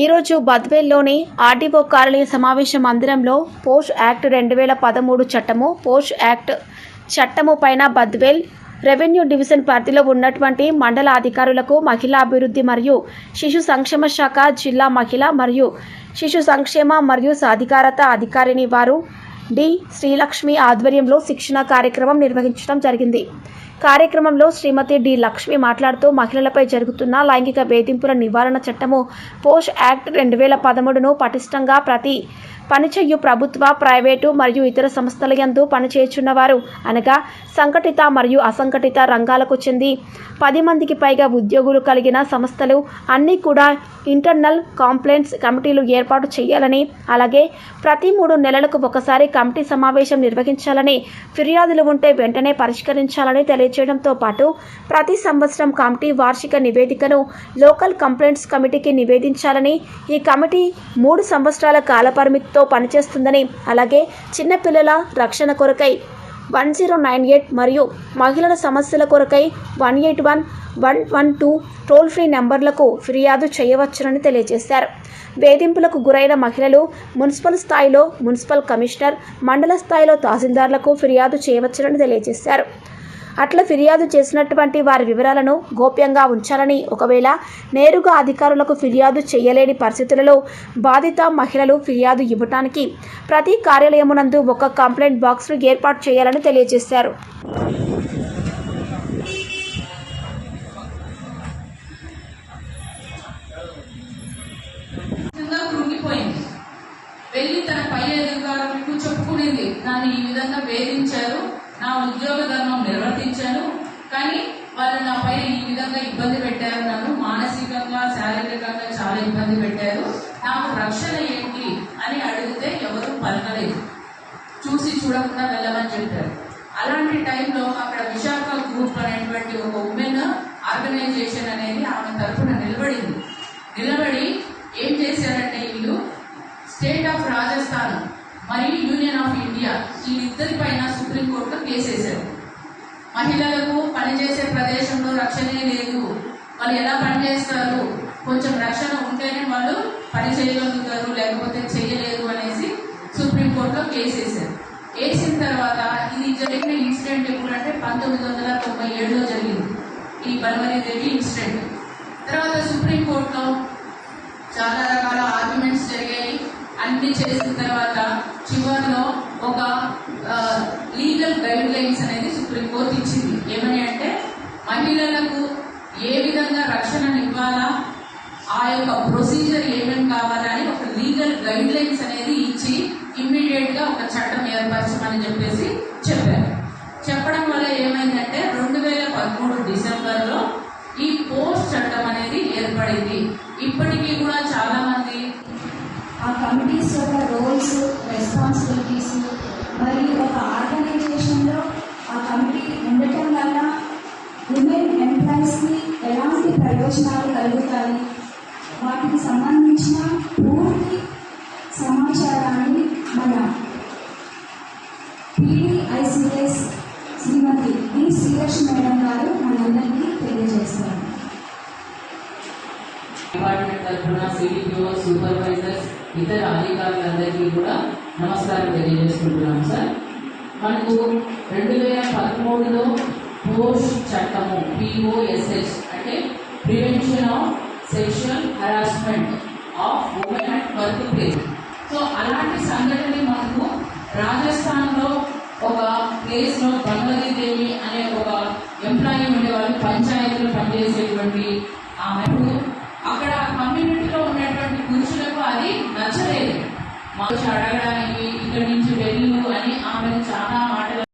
ఈరోజు బద్వేల్లోని ఆర్డీఓ కార్యాలయ సమావేశ మందిరంలో పోష్ యాక్ట్ రెండు వేల పదమూడు చట్టము పోష్ యాక్ట్ చట్టము పైన బద్వేల్ రెవెన్యూ డివిజన్ పరిధిలో ఉన్నటువంటి మండల అధికారులకు మహిళా అభివృద్ధి మరియు శిశు సంక్షేమ శాఖ జిల్లా మహిళ మరియు శిశు సంక్షేమ మరియు సాధికారత అధికారిని వారు డి. శ్రీలక్ష్మి ఆధ్వర్యంలో శిక్షణ కార్యక్రమం నిర్వహించడం జరిగింది. కార్యక్రమంలో శ్రీమతి డి లక్ష్మి మాట్లాడుతూ మహిళలపై జరుగుతున్న లైంగిక వేధింపుల నివారణ చట్టము పోష్ యాక్ట్ రెండు వేల పదమూడును పటిష్టంగా ప్రతి పనిచేయు ప్రభుత్వ ప్రైవేటు మరియు ఇతర సంస్థల యందు పనిచేయుచున్నవారు. అనగా సంఘటిత మరియు అసంఘటిత రంగాలకు చెంది పది మందికి పైగా ఉద్యోగులు కలిగిన సంస్థలు అన్నీ కూడా ఇంటర్నల్ కాంప్లైంట్స్ కమిటీలు ఏర్పాటు చేయాలని అలాగే ప్రతి మూడు నెలలకు ఒకసారి కమిటీ సమావేశం నిర్వహించాలని ఫిర్యాదులు ఉంటే వెంటనే పరిష్కరించాలని చేయడంతో పాటు ప్రతి సంవత్సరం కమిటీ వార్షిక నివేదికను లోకల్ కంప్లైంట్స్ కమిటీకి నివేదించాలని ఈ కమిటీ మూడు సంవత్సరాల కాలపరిమితితో పనిచేస్తుందని అలాగే చిన్నపిల్లల రక్షణ కొరకై వన్ జీరో నైన్ ఎయిట్ మరియు మహిళల సమస్యల కొరకై one eight one one one two toll free నెంబర్లకు ఫిర్యాదు చేయవచ్చునని తెలియజేశారు. వేధింపులకు గురైన మహిళలు మున్సిపల్ స్థాయిలో మున్సిపల్ కమిషనర్ మండల స్థాయిలో తహసీల్దార్లకు ఫిర్యాదు చేయవచ్చునని తెలియజేశారు. అట్లా ఫిర్యాదు చేసినటువంటి వారి వివరాలను గోప్యంగా ఉంచాలని ఒకవేళ నేరుగా అధికారులకు ఫిర్యాదు చేయలేని పరిస్థితులలో బాధిత మహిళలు ఫిర్యాదు ఇవ్వటానికి ప్రతి కార్యాలయమునందు ఒక కంప్లైంట్ బాక్స్ను ఏర్పాటు చేయాలని తెలియజేశారు. వెళ్ళి తన పై అధికారులకు చెప్పుకునేది. దాన్ని ఈ విధంగా వేధించారు. నా ఉద్యోగ ధర్మం నిర్వర్తించాను కానీ వాళ్ళు నా పైన ఈ విధంగా ఇబ్బంది పెట్టారు నన్ను మానసికంగా శారీరకంగా చాలా ఇబ్బంది పెట్టారు. నాకు రక్షణ ఏంటి అని అడిగితే ఎవరు పలకలేదు. చూసి చూడకుండా వెళ్ళమని చెప్పారు. అలాంటి టైంలో అక్కడ విశాఖ గ్రూప్ అనేటువంటి ఒక ఉమెన్ ఆర్గనైజేషన్ అనేది ఆమె తరఫున నిలబడింది. నిలబడి ఏం చేశారంటే వీళ్ళు స్టేట్ ఆఫ్ రాజస్థాన్ మరియు యూనియన్ ఆఫ్ ఇండియా ఈ ఇద్దరి పైన సుప్రీంకోర్టులో కేసేశారు మహిళలకు పనిచేసే ప్రదేశంలో రక్షణే లేదు. వాళ్ళు ఎలా పనిచేస్తారు? కొంచెం రక్షణ ఉంటేనే వాళ్ళు పని చేయగలుగుతారు లేకపోతే చేయలేదు అనేసి సుప్రీంకోర్టులో కేసేశారు వేసిన తర్వాత ఇది జరిగిన ఇన్సిడెంట్ ఎప్పుడంటే పంతొమ్మిది వందల తొంభై ఏడులో జరిగింది. ఈ బన్వరీదేవి ఇన్సిడెంట్. తర్వాత సుప్రీంకోర్టులో చాలా రకాల ఆర్గ్యుమెంట్స్ జరిగాయి. అన్ని చేసిన తర్వాత ఒక లీగల్ గైడ్ లైన్స్ అనేది సుప్రీంకోర్టు ఇచ్చింది. ఏమని అంటే మహిళలకు ఏ విధంగా రక్షణ ఇవ్వాలా ఆ యొక్క ప్రొసీజర్ ఏమేమి కావాలని ఒక లీగల్ గైడ్ లైన్స్ అనేది ఇచ్చి ఇమ్మీడియట్గా ఒక చట్టం ఏర్పరచమని చెప్పేసి చెప్పారు. చెప్పడం వల్ల ఏమైందంటే రెండు వేల పదమూడు డిసెంబర్లో ఈ పోస్ట్ చట్టం అనేది ఏర్పడింది. ఇప్పటికీ కూడా ఆ కమిటీస్ యొక్క రోల్స్ రెస్పాన్సిబిలిటీస్ మరియు ఒక ఆర్గనైజేషన్లో ఆ కమిటీ ఉండటం వల్ల ఉమెన్ ఎంప్లాయీస్ని ఎలాంటి ప్రయోజనాలు కలుగుతాయి? వాటికి సంబంధించిన పూర్తి సమాచారాన్ని మన PDICS Shrimati D Srilakshmi madam గారు మనందరికీ తెలియజేస్తారు. డిపార్ట్మెంట్ తరఫున సిడిపిఓ ఇతర అధికారులందరికీ కూడా నమస్కారం తెలియజేసుకుంటున్నాం సార్. మనకు రెండు వేల పదమూడులో పోస్ట్ చట్టము పిఓఎస్ఎస్ అంటే prevention of sexual harassment of women and workplace. So అలాంటి సంఘటన మనకు రాజస్థాన్లో ఒక ప్లేస్లో దేవి అనే ఒక ఎంప్లాయీ ఉండేవాళ్ళు పంచాయతీలో పనిచేసేటువంటి ఆమెకు అది నచ్చలేదు మాకు అడగడానికి ఇక్కడి నుంచి వెళ్ళు అని ఆమెను చాలా